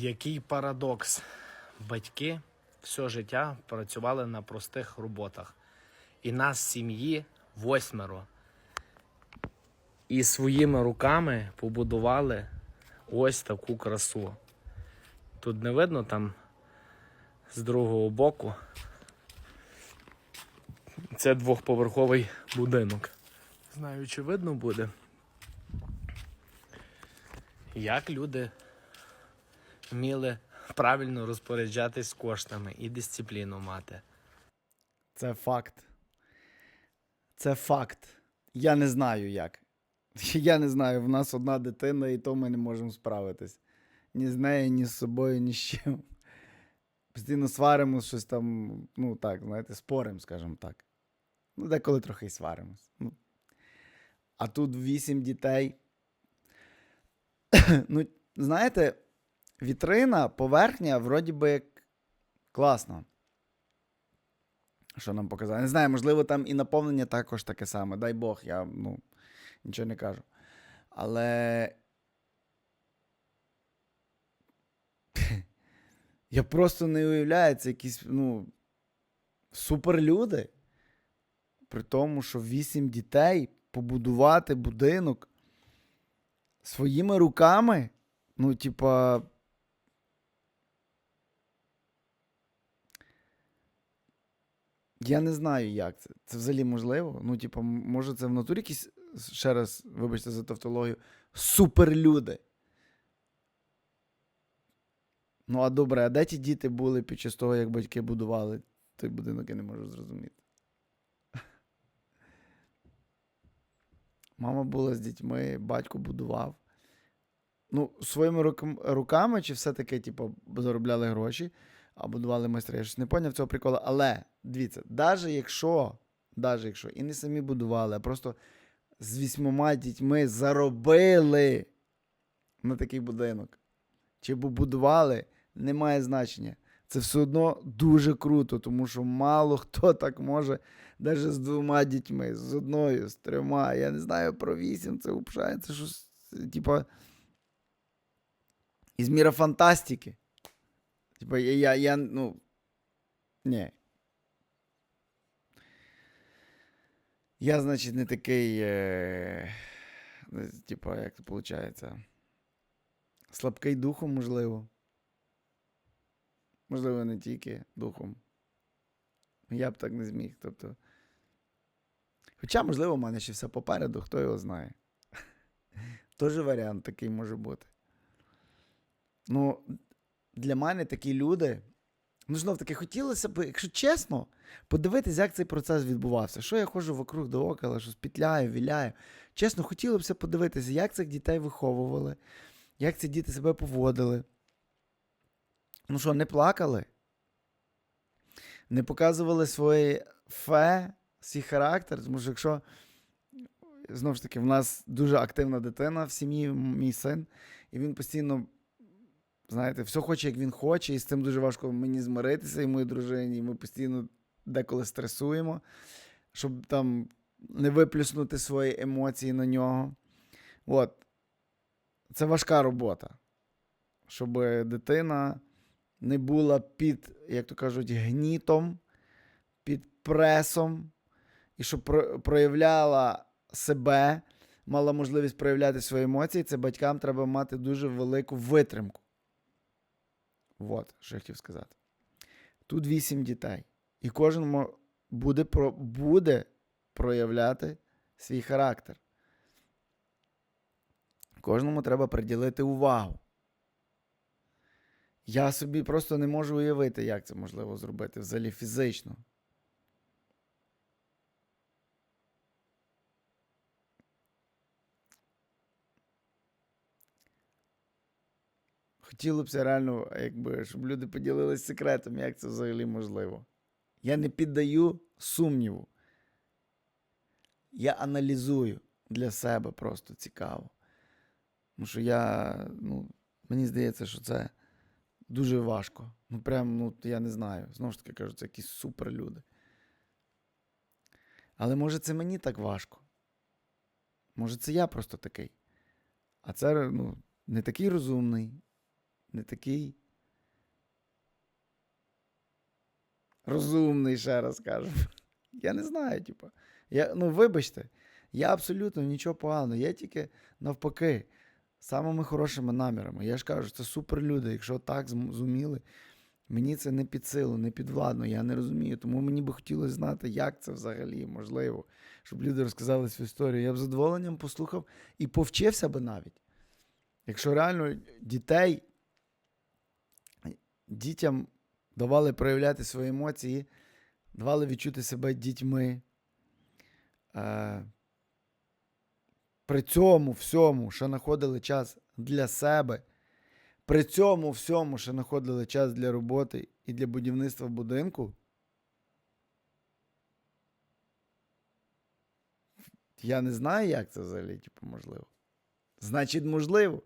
Який парадокс. Батьки все життя працювали на простих роботах. І нас сім'ї восьмеро. І своїми руками побудували ось таку красу. Тут не видно там з другого боку. Це двохповерховий будинок. Знаю, чи видно буде. Як люди вміли правильно розпоряджатись коштами і дисципліну мати. Це факт. Це факт. Я не знаю як. Я не знаю, в нас одна дитина, і то ми не можемо справитись. Ні з нею, ні з собою, ні з чим. Постійно сваримось, щось там, ну так, знаєте, спорим, скажімо так. Ну, деколи трохи й сваримось. Ну. А тут вісім дітей. ну, знаєте, вітрина, поверхня, вроді би класно. Що нам показали? Не знаю, можливо, там і наповнення також таке саме. Дай Бог, я ну, нічого не кажу. Але. Я просто не уявляю, це якісь, ну, суперлюди. При тому, що вісім дітей побудувати будинок своїми руками. Ну, типа. Я не знаю, як це. Це взагалі можливо. Ну, типа, м- може, це в натурі якісь, ще раз, вибачте за тавтологію, суперлюди. Ну, а добре, а де ті діти були під час того, як батьки будували той будинок, я не можу зрозуміти. Мама була з дітьми, батько будував. Ну, своїми руками, чи все-таки, типу, заробляли гроші, а будували майстри. Я щось не поняв цього приколу. Але дивіться, навіть якщо, навіть якщо і не самі будували, а просто з вісьмома дітьми заробили на такий будинок. Чи будували, не має значення. Це все одно дуже круто, тому що мало хто так може, навіть з двома дітьми, з одною, з трьома. Я не знаю про вісім, це це щось, типа, із міра фантастики. Типа, я, я, ну. Ні. Я, значить, не такий. Е, типа, як це виходить? Слабкий духом, можливо. Можливо, не тільки духом. Я б так не зміг. Тобто. Хоча, можливо, в мене ще все попереду, хто його знає. Теж варіант такий може бути. Ну, для мене такі люди. Ну, знов таки, хотілося б, якщо чесно, подивитись, як цей процес відбувався. Що я ходжу вокруг до окола, що петляю, віляю. Чесно, хотілося б подивитися, як цих дітей виховували, як ці діти себе поводили. Ну що, не плакали? Не показували своє фе, свій характер. Тому що якщо, знову ж таки, в нас дуже активна дитина в сім'ї, мій син, і він постійно, знаєте, все хоче, як він хоче, і з цим дуже важко мені змиритися і моїй дружині. І ми постійно деколи стресуємо, щоб там не виплюснути свої емоції на нього. От. Це важка робота. Щоб дитина не була під, як то кажуть, гнітом, під пресом, і щоб проявляла себе, мала можливість проявляти свої емоції, це батькам треба мати дуже велику витримку. От, що я хотів сказати. Тут вісім дітей. І кожен буде, про, буде проявляти свій характер. Кожному треба приділити увагу. Я собі просто не можу уявити, як це можливо зробити взагалі фізично. Хотілося б реально, якби, щоб люди поділилися секретом, як це взагалі можливо. Я не піддаю сумніву. Я аналізую для себе просто цікаво. Тому що я, ну, мені здається, що це дуже важко. Ну, прям, ну, я не знаю. Знову ж таки кажу, це якісь суперлюди. Але може це мені так важко. Може, це я просто такий. А це ну, не такий розумний, не такий розумний, ще раз кажу. Я не знаю, типу. Я, ну, вибачте, я абсолютно нічого поганого. Я тільки навпаки, самими хорошими намірами. Я ж кажу, це супер люди. Якщо так зуміли, мені це не під силу, не підвладно, я не розумію. Тому мені би хотілося знати, як це взагалі можливо, щоб люди розказали свою історію. Я б задоволенням послухав і повчився би навіть. Якщо реально дітей, дітям давали проявляти свої емоції, давали відчути себе дітьми. Е, при цьому всьому, що знаходили час для себе, при цьому всьому, що знаходили час для роботи і для будівництва будинку, я не знаю, як це взагалі, типу, можливо. Значить, можливо.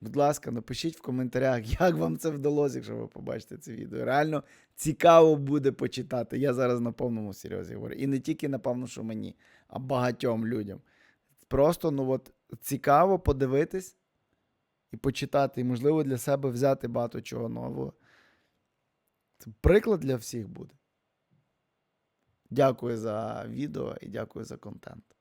Будь ласка, напишіть в коментарях, як вам це вдалося, якщо ви побачите це відео. Реально цікаво буде почитати. Я зараз на повному серйозі говорю. І не тільки, напевно, що мені, а багатьом людям. Просто ну от цікаво подивитись і почитати, і, можливо, для себе взяти багато чого нового. Це приклад для всіх буде. Дякую за відео і дякую за контент.